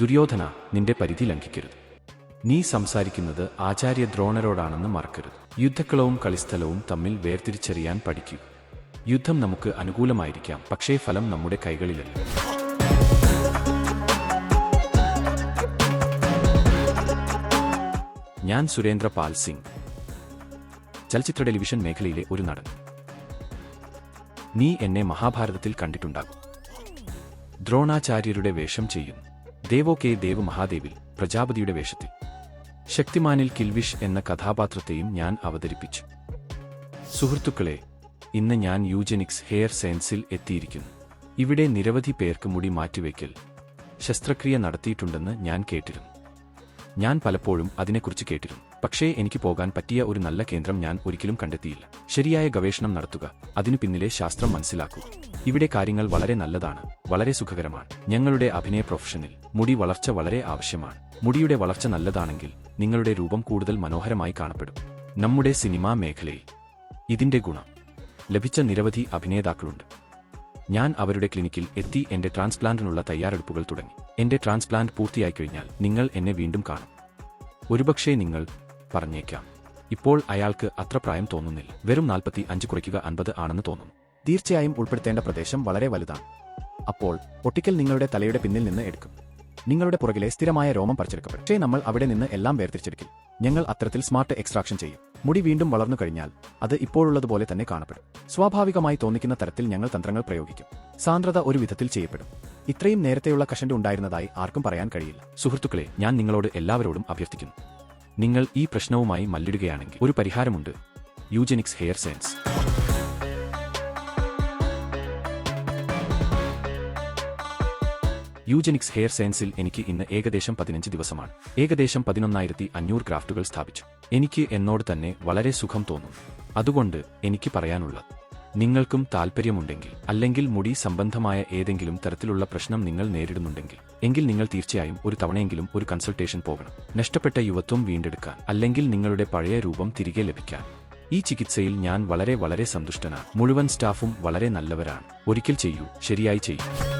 ദുര്യോധന നിന്റെ പരിധി ലംഘിക്കരുത്. നീ സംസാരിക്കുന്നത് ആചാര്യ ദ്രോണരോടാണെന്ന് മറക്കരുത്. യുദ്ധക്കളവും കളിസ്ഥലവും തമ്മിൽ വേർതിരിച്ചറിയാൻ പഠിക്കൂ. യുദ്ധം നമുക്ക് അനുകൂലമായിരിക്കാം പക്ഷേ ഫലം നമ്മുടെ കൈകളിലല്ല. ഞാൻ സുരേന്ദ്ര പാൽ സിംഗ്. ചലച്ചിത്ര ടെലിവിഷൻ മേഖലയിലെ ഒരു നടൻ. നീ എന്നെ മഹാഭാരതത്തിൽ കണ്ടിട്ടുണ്ടാകും. ദ്രോണാചാര്യരുടെ വേഷം ചെയ്യുന്നു. ദേവോ കെ ദേവ് മഹാദേവിൽ പ്രജാപതിയുടെ വേഷത്തിൽ. ശക്തിമാനിൽ കിൽവിഷ് എന്ന കഥാപാത്രത്തെയും ഞാൻ അവതരിപ്പിച്ചു. സുഹൃത്തുക്കളെ ഇന്ന് ഞാൻ യൂജനിക്സ് ഹെയർ സയൻസിൽ എത്തിയിരിക്കുന്നു. ഇവിടെ നിരവധി പേർക്ക് മുടി മാറ്റിവെക്കൽ ശസ്ത്രക്രിയ നടത്തിയിട്ടുണ്ടെന്ന് ഞാൻ കേട്ടിരുന്നു. ഞാൻ പലപ്പോഴും അതിനെക്കുറിച്ച് കേട്ടിരുന്നു. പക്ഷേ എനിക്ക് പോകാൻ പറ്റിയ ഒരു നല്ല കേന്ദ്രം ഞാൻ ഒരിക്കലും കണ്ടെത്തിയില്ല. ശരിയായ ഗവേഷണം നടത്തുക അതിനു പിന്നിലെ ശാസ്ത്രം മനസ്സിലാക്കുക. ഇവിടെ കാര്യങ്ങൾ വളരെ നല്ലതാണ് വളരെ സുഖകരമാണ്. ഞങ്ങളുടെ അഭിനയ പ്രൊഫഷനിൽ മുടി വളർച്ച വളരെ ആവശ്യമാണ്. മുടിയുടെ വളർച്ച നല്ലതാണെങ്കിൽ നിങ്ങളുടെ രൂപം കൂടുതൽ മനോഹരമായി കാണപ്പെടും. നമ്മുടെ സിനിമാ മേഖലയിൽ ഇതിന്റെ ഗുണം. ലഭിച്ച നിരവധി അഭിനേതാക്കളുണ്ട്. ഞാൻ അവരുടെ ക്ലിനിക്കിൽ എത്തി എന്റെ ട്രാൻസ്പ്ലാന്റിനുള്ള തയ്യാറെടുപ്പുകൾ തുടങ്ങി. എന്റെ ട്രാൻസ്പ്ലാന്റ് പൂർത്തിയായി കഴിഞ്ഞാൽ നിങ്ങൾ എന്നെ വീണ്ടും കാണും. ഒരുപക്ഷേ നിങ്ങൾ പറഞ്ഞേക്കാം ഇപ്പോൾ അയാൾക്ക് അത്ര പ്രായം തോന്നുന്നില്ല. വെറും നാൽപ്പത്തി അഞ്ച് കുറയ്ക്കുക അൻപത് ആണെന്ന് തോന്നുന്നു തീർച്ചയായും ഉൾപ്പെടുത്തേണ്ട പ്രദേശം വളരെ വലുതാണ്. അപ്പോൾ ഒട്ടിക്കൽ നിങ്ങളുടെ തലയുടെ പിന്നിൽ നിന്ന് എടുക്കും. നിങ്ങളുടെ പുറകിലെ സ്ഥിരമായ രോമം പറിച്ചെടുക്കപ്പെടും. പക്ഷേ നമ്മൾ അവിടെ നിന്ന് എല്ലാം വേർതിരിച്ചെടുക്കും ഞങ്ങൾ അത്തരത്തിൽ സ്മാർട്ട് എക്സ്ട്രാക്ഷൻ ചെയ്യും. മുടി വീണ്ടും വളർന്നു കഴിഞ്ഞാൽ അത് ഇപ്പോഴുള്ളതുപോലെ തന്നെ കാണപ്പെടും. സ്വാഭാവികമായി തോന്നിക്കുന്ന തരത്തിൽ ഞങ്ങൾ തന്ത്രങ്ങൾ പ്രയോഗിക്കും. സാന്ദ്രത ഒരു വിധത്തിൽ ചെയ്യപ്പെടും. ഇത്രയും നേരത്തെയുള്ള കഷണ്ട് ഉണ്ടായിരുന്നതായി ആർക്കും പറയാൻ കഴിയില്ല. സുഹൃത്തുക്കളെ ഞാൻ നിങ്ങളോട് എല്ലാവരോടും അഭ്യർത്ഥിക്കുന്നു. നിങ്ങൾ ഈ പ്രശ്നവുമായി മല്ലിടുകയാണെങ്കിൽ ഒരു പരിഹാരമുണ്ട്. Eugenix hair science. Eugenix hair സയൻസിൽ എനിക്ക് ഇന്ന് ഏകദേശം പതിനഞ്ച് ദിവസമാണ്. ഏകദേശം പതിനൊന്നായിരത്തി അഞ്ഞൂറ് ക്രാഫ്റ്റുകൾ സ്ഥാപിച്ചു. എനിക്ക് എന്നോട് തന്നെ വളരെ സുഖം തോന്നുന്നു അതുകൊണ്ട് എനിക്ക് പറയാനുള്ളത് നിങ്ങൾക്കും താൽപ്പര്യമുണ്ടെങ്കിൽ അല്ലെങ്കിൽ മുടി സംബന്ധമായ ഏതെങ്കിലും തരത്തിലുള്ള പ്രശ്നം നിങ്ങൾ നേരിടുന്നുണ്ടെങ്കിൽ എങ്കിൽ നിങ്ങൾ തീർച്ചയായും ഒരു തവണയെങ്കിലും ഒരു കൺസൾട്ടേഷൻ പോകണം. നഷ്ടപ്പെട്ട യുവത്വം വീണ്ടെടുക്കാൻ അല്ലെങ്കിൽ നിങ്ങളുടെ പഴയ രൂപം തിരികെ ലഭിക്കാൻ. ഈ ചികിത്സയിൽ ഞാൻ വളരെ വളരെ സന്തുഷ്ടനാണ്. മുഴുവൻ സ്റ്റാഫും വളരെ നല്ലവരാണ്. ഒരിക്കൽ ചെയ്യൂ ശരിയായി ചെയ്യൂ.